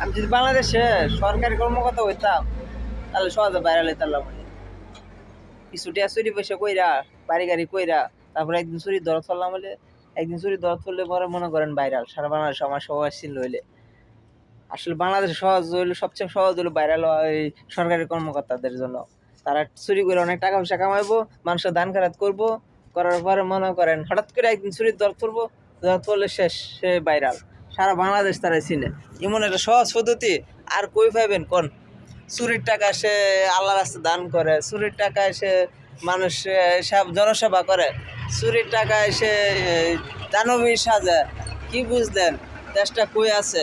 আমি যদি বাংলাদেশে সরকারি কর্মকর্তা হইতাম, তাহলে সহজে বাইরে লইতাম কিছু চুরি পয়সা কইরা, বাড়ি গাড়ি কইরা, তারপরে একদিন চুরি ধরা ফেললাম বলে, একদিন চুরি ধরা ফেললে পরে মনে করেন ভাইরাল সারা বাংলাদেশ আমার ছিল হইলে। আসলে বাংলাদেশে সহজ হইল, সবচেয়ে সহজ হলো ভাইরাল ওই সরকারি কর্মকর্তাদের জন্য। তারা চুরি করে অনেক টাকা পয়সা কামাইবো, মানুষের দান খারাত করব, করার পরে মনে করেন হঠাৎ করে একদিন চুরির দর করব দর করলে শেষ, সে ভাইরাল সারা বাংলাদেশ তারা চিনে। এমন একটা সহজ পদ্ধতি আর কই পাইবেন কোন? চুরির টাকা সে আল্লাহ রাস্তা দান করে চুরির টাকা সে মানুষ সব জনসেবা করে চুরির টাকা সে এ, দানবী সাজে। কি বুঝলেন? দেশটা কই আছে?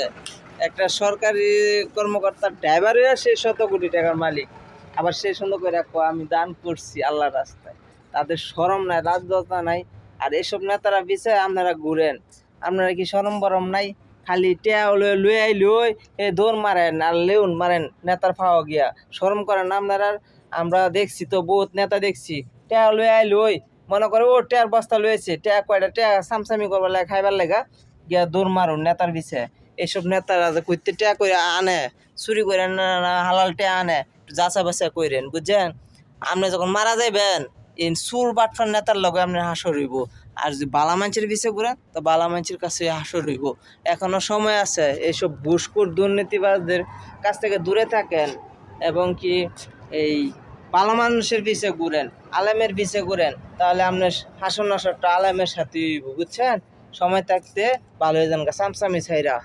একটা সরকারি কর্মকর্তার ড্রাইভারই সে শত কোটি টাকার মালিক। আবার সে সুন্দর করে রাখব আমি দান করছি আল্লাহর রাস্তায়। তাদের সরম নাই রাজদতা নাই। আর এসব নেতারা বিষয়ে আপনারা ঘুরেন। আপনারা কি সরম বরম নাই? খালি টেয়া লই এ দৌড় মারেন আর লেউন মারেন নেতার পাওয়া গিয়া। শরম করেন আপনারা আমরা দেখছি তো, বহুত নেতা দেখছি। টেয়া লই মনে করে ও টেয়ার বস্তা লয়েছে টেয়া কয়টা টেয়া সামসামি করবার লাগে খাইবার লেগা। গিয়া দৌড় মারুন নেতার বিষয়ে এইসব নেতারা যে কইতে টেয়া করে আনে চুরি করে হালাল টেয়া আনে, যাচা বাচা কইরেন, বুঝছেন? আপনি যখন মারা যাইবেন, এই সুর বাটফার নেতার লগে আপনি হাসর হইব আর যদি বালা মানুষের বিষয়ে ঘুরেন তো বালা মানুষের কাছে হাসর হইব। এখনও সময় আছে এইসব ঘুষখোর দুর্নীতিবাজদের কাছ থেকে দূরে থাকেন এবং কি এই ভালো মানুষের পিছিয়ে ঘুরেন আলেমের পিছিয়ে ঘুরেন তাহলে আপনার হাসন নাসরটা আলেমের সাথে বুঝছেন? সময় থাকতে ভালো হয়ে যান গা, সামসামি ছাইরা।